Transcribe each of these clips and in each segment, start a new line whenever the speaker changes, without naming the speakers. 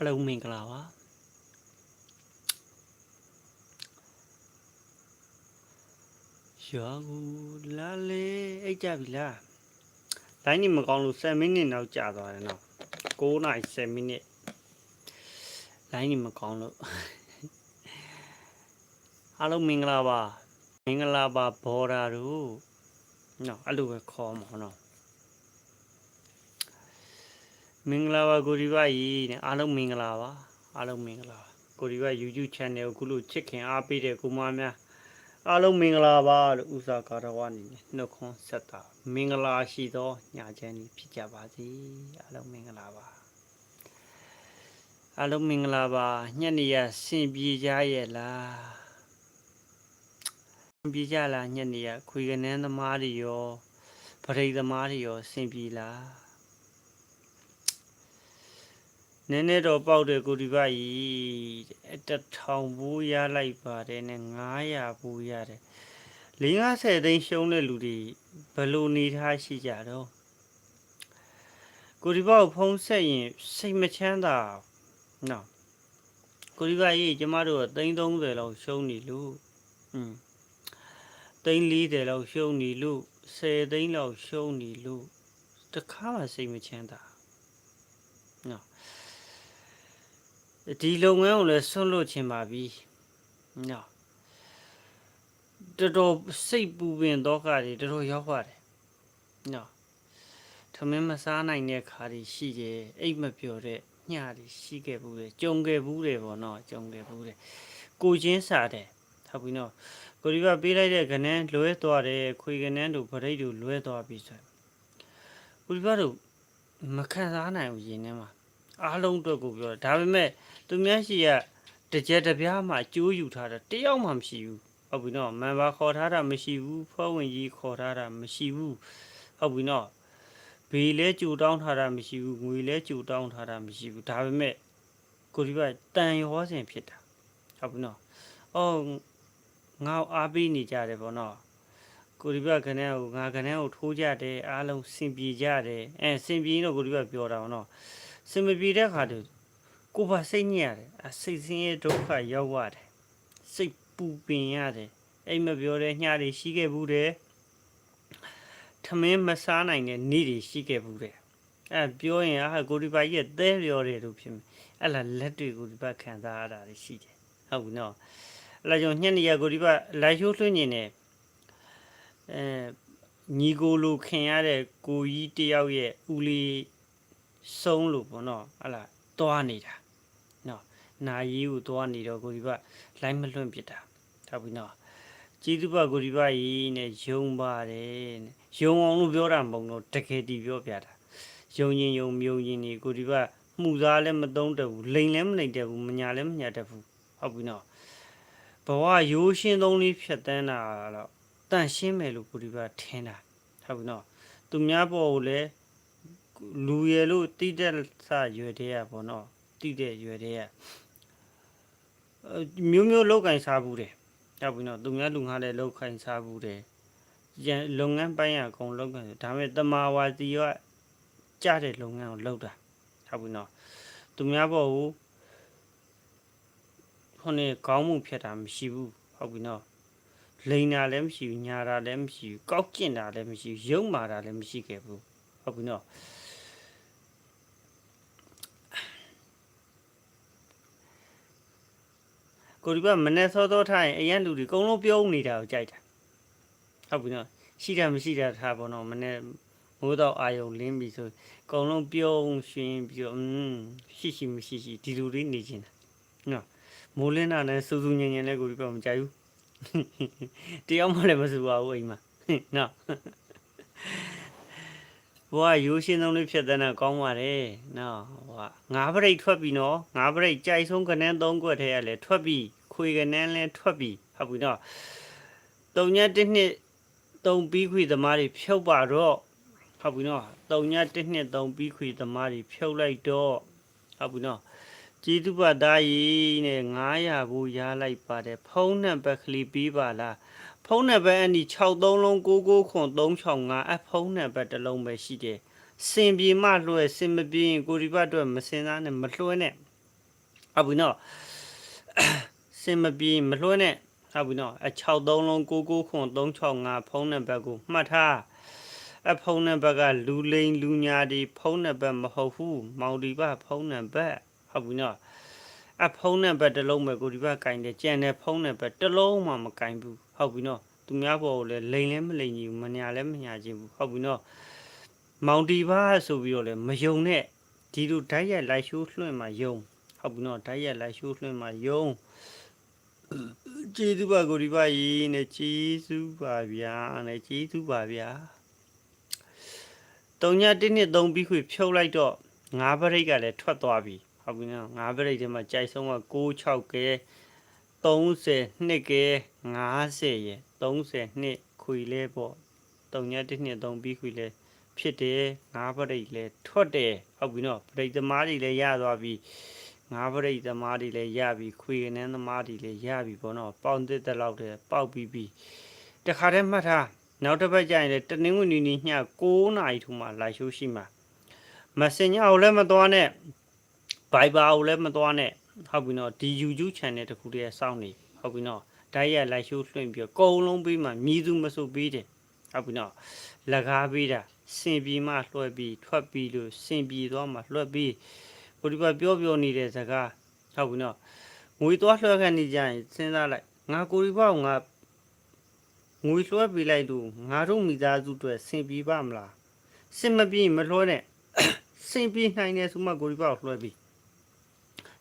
အားလုံးမင်္ဂလာပါရွာကူလာလေအိတ်ကြပြီလားလိုင်းနေမကောင်းလို့7မိနစ်နောက်ကြာသွားတယ်နော်9နိုင်7မိနစ်လိုင်းနေမကောင်းလို့အားလုံးမင်္ဂလာပါမင်္ဂလာပါဘော်ဒါတို့နော်အဲ့လိုပဲခေါ်မှာနော် မင်္ဂလာပါကိုဒီပါကြီးနဲ့အားလုံးမင်္ဂလာပါအားလုံးမင်္ဂလာပါကိုဒီပါ YouTube channel ကိုခုလိုချစ်ခင်အားပေးတဲ့ကိုမများအားလုံးမင်္ဂလာပါလို့ဥစားကာရဝအနေနဲ့နှုတ်ခွန်းဆက်တာမင်္ဂလာရှိသောညချမ်းကြီးဖြစ်ကြပါစေအားလုံးမင်္ဂလာပါအားလုံးမင်္ဂလာပါညနေရဆင်ပြေကြရဲ့လားဆင်ပြေကြလားညနေရခွေကနန်းသမားတွေရောပရိသမားတွေရောဆင်ပြေလား နည်းနည်းတော့ပေါက်တယ်ကိုဒီပါကြီးတဲ့တထောင်ဘူးရလိုက်ပါတယ်နဲ့900ဘူးရတယ်50သိန်းရှုံးတဲ့လူတွေဘယ်လိုနေထားရှိကြတော့ကိုဒီပါကိုဖုံးဆက်ရင်စိတ်မချမ်းသာနော်ကိုဒီပါကြီးကျမတို့က330လောက်ရှုံးနေလို့อืม340လောက်ရှုံးနေလို့10သိန်းလောက်ရှုံးနေလို့တခါမှစိတ်မချမ်းသာနော် ဒီလုပ်ငန်းကိုလည်းဆွတ်လွတ်ချင်ပါပြီ။နော်တော်တော်စိတ်ပူပင်တော့ကတွေတော်တော်ရောက်ပါတယ်။နော်ထမင်းမစားနိုင်တဲ့ခါတွေရှိတယ်အိတ်မပျော်တဲ့ညတွေရှိခဲ့ဘူးလေကြုံခဲ့ဘူးတယ်ပေါ့နော်ကြုံခဲ့ဘူးတယ်ကိုချင်းစားတယ်ဟုတ်ပြီနော်ကိုဒီကပေးလိုက်တဲ့ကနန်းလွဲသွားတယ်ခွေကနန်းတို့ဗရိတ်တို့လွဲသွားပြီဆိုကိုဒီကတို့မခံစားနိုင်ဘူးရင်ထဲမှာ အားလုံးအတွက်ကိုပြောတယ်ဒါပေမဲ့သူများရှိရတစ်ကြက်တစ်ပြားမှကျိုးယူထားတာတယောက်မှမရှိဘူးဟုတ်ပြီနော်မန်ဘာခေါ်ထားတာမရှိဘူးဖွဲ့ဝင်ကြီးခေါ်ထားတာမရှိဘူးဟုတ်ပြီနော်ဘေးလဲကြိုတောင်းထားတာမရှိဘူးငွေလဲကြိုတောင်းထားတာမရှိဘူးဒါပေမဲ့ကိုဒီဘက်တန်ရောစင်ဖြစ်တာဟုတ်ပြီနော်အော်ငါ့ကိုအားပေးနေကြတယ်ဗောနော်ကိုဒီဘက်ခဏကိုငါခဏကိုထိုးကြတယ်အားလုံးစင်ပြေကြတယ်အဲစင်ပြေရင်တော့ကိုဒီဘက်ပြောတာဗောနော် စင်မပြေတဲ့ခါတည်းကိုယ်ပါစိတ်ညစ်ရတယ်အစိတ်ဆင်းရဲဒုက္ခရောက်ရတယ်စိတ်ပူပင်ရတယ်အိမ်မပြောတဲ့ညတွေရှိခဲ့ဘူးတယ်ထမင်းမစားနိုင်တဲ့နေ့တွေရှိခဲ့ဘူးတယ်အဲပြောရင်အာကိုဒီပါကြီးကသဲပြောတယ်လို့ဖြစ်မယ်အဲ့လာလက်တွေကိုဒီပါခံစားရတာတွေရှိတယ်ဟုတ်ဘူးနော်အဲ့လာကြောင့်ညနေရကိုဒီပါလိုက်ရှိုးလွှင့်နေတယ်အဲညီကိုလိုခင်ရတဲ့ကိုကြီးတယောက်ရဲ့ဦးလေး ဆုံးလို့ပေါ့နော်အဲ့လာသွားနေတာနာယီကိုသွားနေတော့ကိုဒီဘလိုင်းမလွန့်ပြစ်တာဟုတ်ပြီနော်ကျေးဇူးပါကိုဒီဘကြီးနဲ့ယုံပါတယ်နဲ့ယုံအောင်လို့ပြောတာမဟုတ်တော့တကယ်တီပြောပြတာယုံရင်ယုံမြုံရင်นี่ကိုဒီဘမှုသားလည်းမသုံးတတ်ဘူးလိန်လည်းမနိုင်တတ်ဘူးမညာလည်းမညာတတ်ဘူးဟုတ်ပြီနော်ဘဝရိုးရှင်းသုံးလေးဖြတ်တန်းတာတော့တန့်ရှင်းမယ်လို့ကိုဒီဘထင်တာဟုတ်ပြီနော်သူများပေါ်ကိုလည်း လူရယ်လို့တိတဲ့စရွယ်တဲ့ရပေါ့နော်တိတဲ့ရွယ်တဲ့ရအဲမျိုးမျိုးလောက်ကင်စားဘူးတယ်ဟုတ်ပြီနော်သူများလူငါလည်းလောက်ကင်စားဘူးတယ်ရန်လုပ်ငန်းပိုင်းရအကုန်လောက်ကင်ဒါပေမဲ့တမာဝါတီကကြားတဲ့လုပ်ငန်းကိုလုပ်တာဟုတ်ပြီနော်သူများဘောကိုခုနေခေါင်းမှုဖြတ်တာမရှိဘူးဟုတ်ပြီနော်လိန်တာလည်းမရှိဘူးညာတာလည်းမရှိဘူးကောက်ကျင်တာလည်းမရှိဘူးရုံမာတာလည်းမရှိခဲ့ဘူးဟုတ်ပြီနော် ကိုဒီဘက်မနေ့စောစောထားရင်အရန်လူတွေအကုန်လုံးပြုံးနေတာကိုကြိုက်တာဟုတ်ပြီနော်ရှိတာမရှိတာထားပေါ့နော်မနေ့မိုးတော့အာယုံလင်းပြီဆိုအကုန်လုံးပြုံးရှင်ပြီးတော့อืมရှိရှိမရှိရှိဒီလူတွေနေချင်းတာနော်မိုးလင်းတာနဲ့စူးစူးညင်ညင်လေးကိုဒီဘက်မကြိုက်ဘူးတယောက်မှလည်းမစူပါဘူးအိမ်မှာနော်ဘွာရိုးရှင်းဆုံးလေးဖြစ်တဲ့နဲ့ကောင်းပါတယ်နော်ဟိုကငါးပရိတ်ထွက်ပြီနော်ငါးပရိတ်ကြိုက်ဆုံးကနန်းသုံးခွက်ထဲရလဲထွက်ပြီ ခွေကနန်းလဲထွက်ပြီဟုတ်ပြီနော်တုံညက်တစ်နှစ်သုံးပြီးခွေသမားတွေဖြုတ်ပါတော့ဟုတ်ပြီနော်တုံညက်တစ်နှစ်သုံးပြီးခွေသမားတွေဖြုတ်လိုက်တော့ဟုတ်ပြီနော်ကျေးဇူးပါသားကြီးနဲ့900ဘူးရလိုက်ပါတယ်ဖုန်းနံပါတ်ကလေးပြီးပါလားဖုန်းနံပါတ်အနီ63လုံး99ခွန်365အဖုန်းနံပါတ်တစ်လုံးပဲရှိတယ်စင်ပြေမှလွှဲစင်မပြေရင်ကိုဒီဘတ်အတွက်မစင်စားနဲ့မလွှဲနဲ့ဟုတ်ပြီနော်စ င်မပြေမလွှဲနဲ့ဟုတ်ပြီနော်အ63လုံး99ခွန်365ဖုန်းနံပါတ်ကိုမှတ်ထားအဖုန်းနံပါတ်ကလူလိန်လူညာဒီဖုန်းနံပါတ်မဟုတ်ဘူးမောင်ဒီပါဖုန်းနံပါတ်ဟုတ်ပြီနော်အဖုန်းနံပါတ်တစ်လုံးပဲကိုဒီဘက်ကင်တယ်ကြံတဲ့ဖုန်းနံပါတ်တစ်လုံးမှမကင်ဘူးဟုတ်ပြီနော်သူများပေါ်ကိုလည်းလိန်လည်းမလိန်ကြီးဘူးမညာလည်းမညာချင်းဘူးဟုတ်ပြီနော်မောင်ဒီပါဆိုပြီးတော့လည်းမယုံနဲ့ဒီလိုဓာတ်ရိုက်လိုက်ရှိုးလွှင့်မှယုံဟုတ်ပြီနော်ဓာတ်ရက်လိုက်ရှိုးလွှင့်မှာယုံ ကျေးဇူးပါကိုဒီပါကြီးနဲ့ကျေးဇူးပါဗျာနဲ့ကျေးဇူးပါဗျာတုံညာတစ်နှစ်သုံးပြီးခွေဖြုတ်လိုက်တော့ငါးပရိတ်ကလည်းထွက်သွားပြီဟုတ်ပြီနော်ငါးပရိတ်ထဲမှာကြိုက်ဆုံးက6 6ကဲ30နှစ်ကဲ50ရယ်30နှစ်ခွေလဲပေါ့တုံညာတစ်နှစ်သုံးပြီးခွေလဲဖြစ်တယ်ငါးပရိတ်လဲထွက်တယ်ဟုတ်ပြီနော်ပရိတ်သမားတွေလည်းရသွားပြီ ငါးပရိတ်သမားတွေလည်းရပြီခွေကနေသမားတွေလည်းရပြီပေါ့နော်ပေါင်တစ်တက်လောက်တည်းပေါက်ပြီးပြီတခါတည်းမှတ်ထားနောက်တစ်ပတ်ကျရင်လည်းတနင်္ဂနွေနေ့ည9နာရီထူမှလာရှိုးရှိမှာမစင်ညာကိုလည်းမသွားနဲ့ဘိုင်ဘာကိုလည်းမသွားနဲ့ဟုတ်ပြီနော်ဒီ YouTube channel တခုတည်းစောင့်နေဟုတ်ပြီနော်ဓာတ်ရိုက်လိုက်ရှိုးလွှင့်ပြီးတော့ကုံလုံးပြီးမှမြည်သူမစုပြီးတယ်ဟုတ်ပြီနော်လကားပြီးတာစင်ပြီးမှလွှဲပြီးထွက်ပြီးလို့စင်ပြီးသွားမှလွှဲပြီး ကိုဒီကပြောပြောနေတဲ့စကားဟုတ်ပြီနော်ငွေသွားလွှဲခန့်နေကြရင်စဉ်းစားလိုက်ငါကိုဒီဘောက်ငါငွေလွှဲပေးလိုက်လို့ငါတို့မိသားစုအတွက်ဆင်ပြေပါမလားစင်မပြေမလွှဲနဲ့စင်ပြေနိုင်တယ်ဆိုမှကိုဒီဘောက်လွှဲပြီး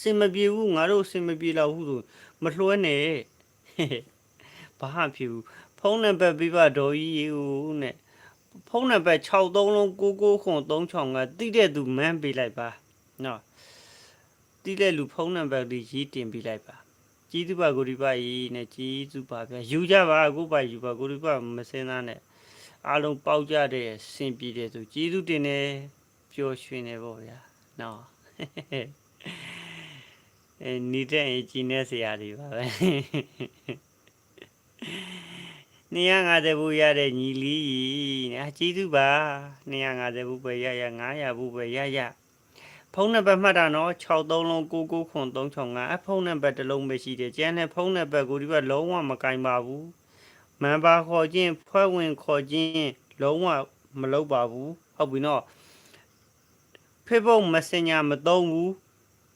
စင်မပြေဘူးငါတို့စင်မပြေတော့ဘူးဆိုမလွှဲနဲ့ဘာမှဖြစ်ဘူးဖုန်းနံပါတ်ပေးပါဒေါ်ကြီးဦးနဲ့ဖုန်းနံပါတ်63လုံး99ခွန်36ကတိတဲ့သူမန်းပေးလိုက်ပါ နော်တိတဲ့လူဖုန်းနံပါတ်လေးရေးတင်ပေးလိုက်ပါကြီးသူပါကိုဒီပါရေးနဲ့ကြီးသူပါဗျာယူကြပါကိုပါယူပါကိုဒီပါမစင်းသားနဲ့အားလုံးပေါက်ကြတဲ့စင်ပြေတယ်ဆိုကြီးသူတင်နေပျော်ရွှင်နေပေါ့ဗျာနော်အဲနေတဲ့ရင်ကြီးနေစရာတွေပါပဲ250ဘူးရတဲ့ညီလေးနဲ့ကြီးသူပါ250ဘူးပဲရရ900ဘူးပဲရရ ဖုန်းနံပါတ်မှတ်တာနော်63လုံး99ခွန်365အဖုန်းနံပါတ်တစ်လုံးပဲရှိတယ်ကျန်တဲ့ဖုန်းနံပါတ်ကိုဒီဘက်လုံးဝမကင်ပါဘူးမန်ပါခေါ်ခြင်းဖွဲ့ဝင်ခေါ်ခြင်းလုံးဝမလုပ်ပါဘူးဟုတ်ပြီနော် Facebook Messenger မသုံးဘူး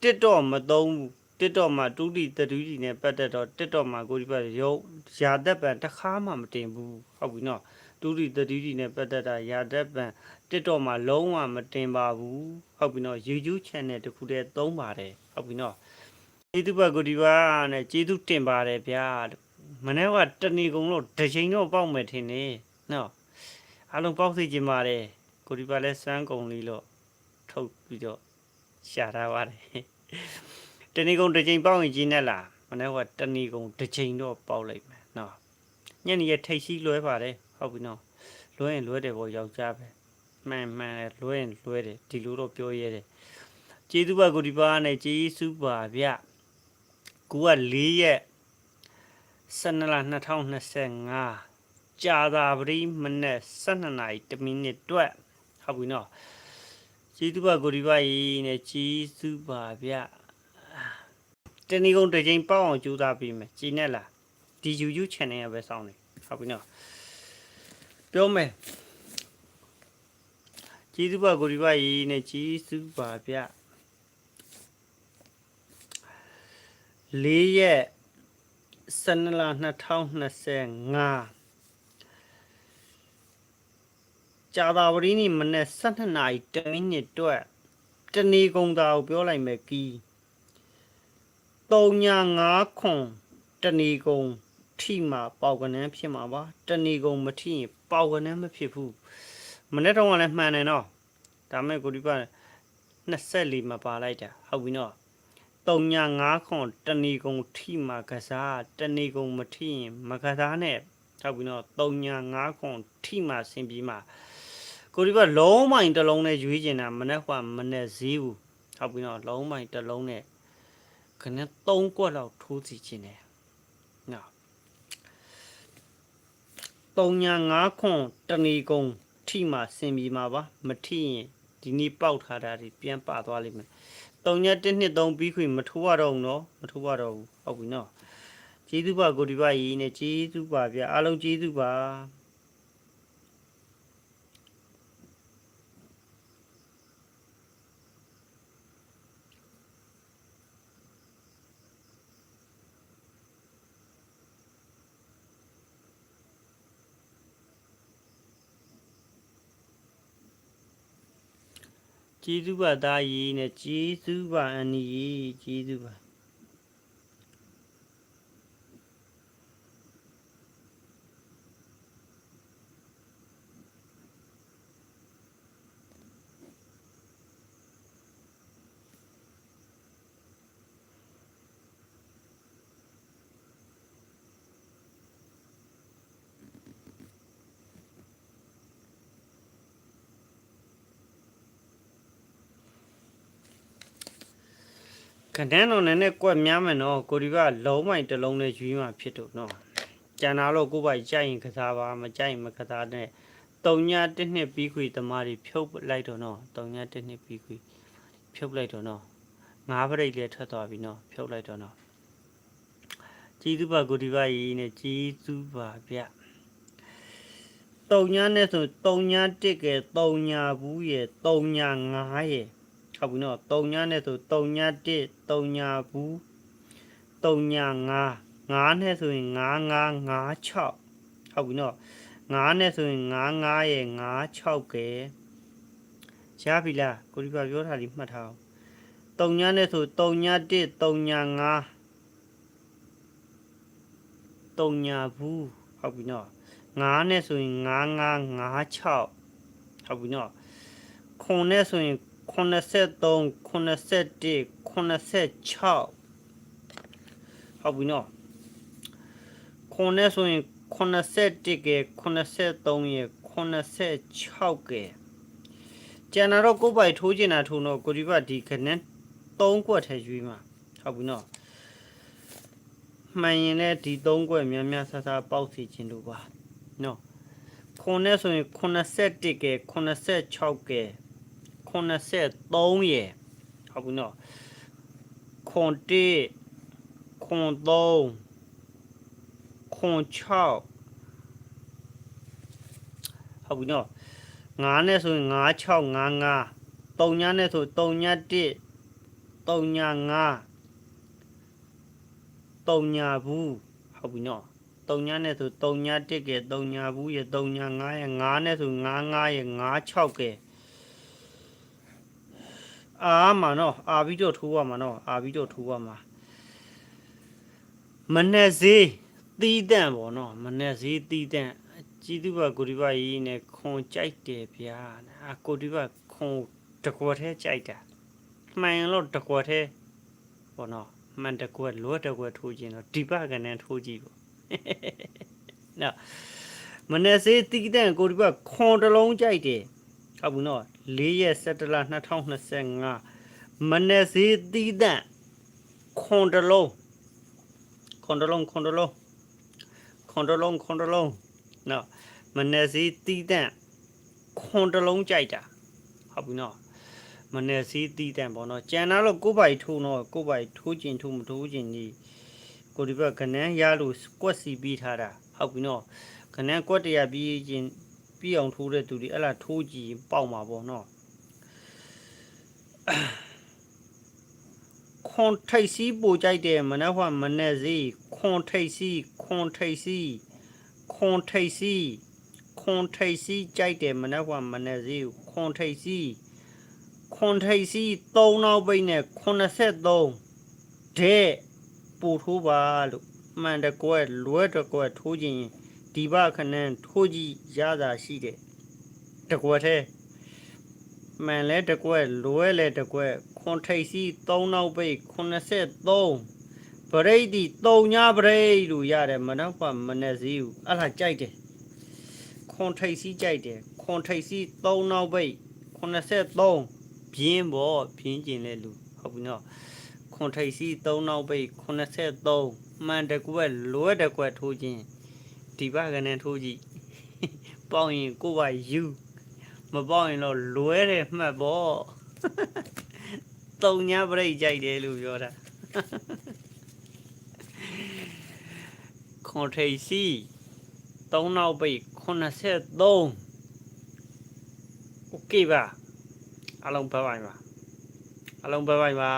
TikTok မသုံးဘူး TikTok မှာတူတီတတူတီနဲ့ပတ်သက်တော့ TikTok မှာကိုဒီဘက်ရုပ်ရာသက်ပံတစ်ခါမှမတင်ဘူးဟုတ်ပြီနော်တူတီတတူတီနဲ့ပတ်သက်တာရာသက်ပံ TikTok မှာလုံးဝမတင်ပါဘူးဟုတ်ပြီနော် YouTube channel တခုတည်းသုံးပါတယ်ဟုတ်ပြီနော်ကျေးဇူးပါကိုဒီပါနဲ့ကျေးဇူးတင်ပါတယ်ဗျာမနေ့ကတဏီကုံလို့တစ်ချိန်တော့ပေါက်မယ်ထင်နေနော်အားလုံးပေါက်သိကြပါတယ်ကိုဒီပါလဲစမ်းကုံလေးလို့ထုတ်ပြီးတော့ရှာထားပါတယ်တဏီကုံတစ်ချိန်ပေါက်ရင်ကြီးနဲ့လားမနေ့ကတဏီကုံတစ်ချိန်တော့ပေါက်လိုက်မယ်နော်ညနေရထိတ်စီးလွဲပါတယ်ဟုတ်ပြီနော်လွဲရင်လွဲတယ်ပေါ့ယောက်ျားပဲ မှန်မှန်လဲလွဲရင်လွဲတယ်ဒီလိုတော့ပြောရဲတယ်ကျေးဇူးပါကိုဒီပါနဲ့ကျေးဇူးပါဗျကိုက၄ရက်12လ2025ကြာသာပရိမနေ့12နာရီ1မိနစ်တွက်ဟုတ်ပြီနော်ကျေးဇူးပါကိုဒီပါကြီးနဲ့ကျေးဇူးပါဗျတဏီကုန်းတစ်ချိန်ပေါက်အောင်ကြိုးစားပေးမယ်ကြည်နဲ့လားဒီ YouTube channel ရပဲစောင်းနေဟုတ်ပြီနော်ပြောမယ် ကျေးဇူးပါကိုဒီပါရီနဲ့ကျေးဇူးပါဗျ၄ရက်12လ2025ကြာသာပရီးနေ့မနေ့12နာရီ10မိနစ်တွက်တဏီကုံသာကိုပြောလိုက်မယ်ကီ3ညာ5ခွန်တဏီကုံထိမှာပေါက်ကနန်းဖြစ်မှာပါတဏီကုံမထိရင်ပေါက်ကနန်းမဖြစ်ဘူး မနေ့တော့ကလည်းမှန်တယ်နော်ဒါမဲ့ကိုဒီပါ24မှာပါလိုက်တာဟုတ်ပြီနော်3ည5ခွန်တဏီကုံထိမှာကစားတဏီကုံမထိရင်မကစားနဲ့ဟုတ်ပြီနော်3ည5ခွန်ထိမှာဆင်ပြီးမှာကိုဒီပါလုံးမိုင်တစ်လုံးနဲ့ရွေးကျင်တာမနေ့ကမနေ့ဈေးဘူးဟုတ်ပြီနော်လုံးမိုင်တစ်လုံးနဲ့ခနဲ့3ကွက်လောက်ထိုးစီခြင်းတယ်နော်3ည5ခွန်တဏီကုံ ထိမှဆင်ပြီးမှာပါမထိရင်ဒီနေ့ပေါက်ထားတာဒီပြန်ပါသွားလိမ့်မယ်3ည1နှစ်3ပြီးခွေမထိုးရတော့ဘူးနော်မထိုးရတော့ဘူးဟုတ်ပြီနော်ကျေးဇူးပါကိုဒီပါရီနဲ့ကျေးဇူးပါဗျာအားလုံးကျေးဇူးပါ ကျေးဇူးပါသားရီနဲ့ကျေးဇူးပါအန်နီကျေးဇူးပါ ခဏန်းတော့နည်းနည်းကွက်များမယ်နော်ကိုဒီကလုံးမိုင်တစ်လုံးနဲ့ယူမှဖြစ်တော့နော်ကျန်တာတော့ကိုယ်ပိုက်ကြိုက်ရင်ကစားပါမကြိုက်ရင်မကစားနဲ့တုံညာတစ်နှစ်ပြီးခွေတမားတွေဖြုတ်လိုက်တော့နော်တုံညာတစ်နှစ်ပြီးခွေဖြုတ်လိုက်တော့နော်ငါးပရိတ်လည်းထွက်သွားပြီနော်ဖြုတ်လိုက်တော့နော်ကျေးဇူးပါကိုဒီကကြီးနဲ့ကျေးဇူးပါဗျတုံညာနဲ့ဆိုတုံညာတစ်ကဲတုံညာဘူးရဲ့တုံညာငါးရဲ့ ဟုတ်ပြီနော်3ညနဲ့ဆို3ည1 3ညဘူး3ည5 5နဲ့ဆိုရင်5 5 5 6ဟုတ်ပြီနော်5နဲ့ဆိုရင်5 5ရဲ့5 6ကဲရှားပြီလားကိုဒီပါပြောတာလေးမှတ်ထားအောင်3ညနဲ့ဆို3ည1 3ည5 3ညဘူးဟုတ်ပြီနော်5နဲ့ဆိုရင်5 5 5 6ဟုတ်ပြီနော်ခွန်နဲ့ဆိုရင် 83 81 86ဟုတ်ပြီနော်ခွန်နဲ့ဆိုရင်81ကဲ83ရဲ့86ကဲကျန်တာတော့ကိုယ်ပိုက်ထိုးကျင်တာထိုးတော့ကိုဒီဘဒီခနဲ့3ကွက်ထဲရွေးမှာဟုတ်ပြီနော်မှန်ရင်လည်းဒီ3ကွက်များများဆဆပေါက်စီခြင်းလို့ပါနော်ခွန်နဲ့ဆိုရင်81ကဲ86ကဲ 83ရယ်ဟုတ်ပြီနော်ခွန်1ခွန်3ခွန်6ဟုတ်ပြီနော်9နဲ့ဆိုရင်9 6 9 9 3ညနဲ့ဆို3ည1 3ည5 3ညဘူးဟုတ်ပြီနော်3ညနဲ့ဆို3ည1ကဲ3ညဘူးရ3ည5ရ9နဲ့ဆို9 9ရ9 6ကဲ အာမှာနော်အာပြီးတော့ထိုးရမှာနော်အာပြီးတော့ထိုးရမှာမနဲ့ဈေးတီးတန့်ပေါ့နော်မနဲ့ဈေးတီးတန့်ជីတုဘကိုဒီဘရေးနဲ့ခွန်ကြိုက်တယ်ဗျာအာကိုဒီဘခွန်တကွက်သေးကြိုက်တာမှန်ရင်တော့တကွက်သေးပေါ့နော်မှန်တကွက်လောတကွက်ထိုးခြင်းတော့ဒီဘကနဲ့ထိုးကြည့်ပေါ့နော်မနဲ့ဈေးတီးတန့်ကိုဒီဘခွန်တစ်လုံးကြိုက်တယ် ဟုတ်ဘူးနော်4ရက်17လ2025မနေ့စီးတီးတန့်ခွန်တလုံးခွန်တလုံးခွန်တလုံးခွန်တလုံးခွန်တလုံးနော်မနေ့စီးတီးတန့်ခွန်တလုံးကြိုက်တာဟုတ်ပြီနော်မနေ့စီးတီးတန့်ပေါ့နော်ကြံတာတော့ကိုယ်ပိုက်ထိုးတော့ကိုယ်ပိုက်ထိုးကျင်ထိုးမထိုးကျင်ကြီးကိုဒီဘက်ကနန်းရလို့ကွက်စီပြီးထားတာဟုတ်ပြီနော်ခနန်းကွက်တရပြီးချင်း ပြည့်အောင်ထိုးတဲ့သူတွေအဲ့လားထိုးကြည့်ရင်ပေါက်မှာပေါ့နော်ခွန်ထိတ်စီးပိုကြိုက်တယ်မနက်ဟွာမနေ့စီခွန်ထိတ်စီးခွန်ထိတ်စီးခွန်ထိတ်စီးခွန်ထိတ်စီးကြိုက်တယ်မနက်ဟွာမနေ့စီခွန်ထိတ်စီးခွန်ထိတ်စီး3နောက်ပိတ်နဲ့83တဲ့ပို့ထိုးပါလို့မှန်တကွက်လွဲတကွက်ထိုးခြင်းရင် ဒီဘခဏန်းထိုးကြည့်ရတာရှိတယ်တကွက်သေးမှန်လဲတကွက်လွဲလဲတကွက်ခွန်ထိတ်စီ3နောက်ပိတ်83ပရိတ်ဒီ3ညပရိတ်လို့ရတယ်မနောက်ပါမနဲ့စည်းဘူးအဲ့ဒါကြိုက်တယ်ခွန်ထိတ်စီကြိုက်တယ်ခွန်ထိတ်စီ3နောက်ပိတ်83ပြင်းပေါ့ပြင်းကျင်လဲလူဟုတ်ပြီနော်ခွန်ထိတ်စီ3နောက်ပိတ်83မှန်တကွက်လွဲတကွက်ထိုးခြင်း ဒီဘကနေထိုးကြည့်ပေါက်ရင်ကိုယ်ပါယူမပေါက်ရင်တော့လွဲတယ်မှတ်ပေါ့ တုံညာပရိတ်ကြိုက်တယ်လို့ပြောတာခွန်ထိပ်စီ3နောက်ပိတ်83โอเคပါအလုံးဘိုင်ဘိုင်ပါအလုံးဘိုင်ဘိုင်ပါ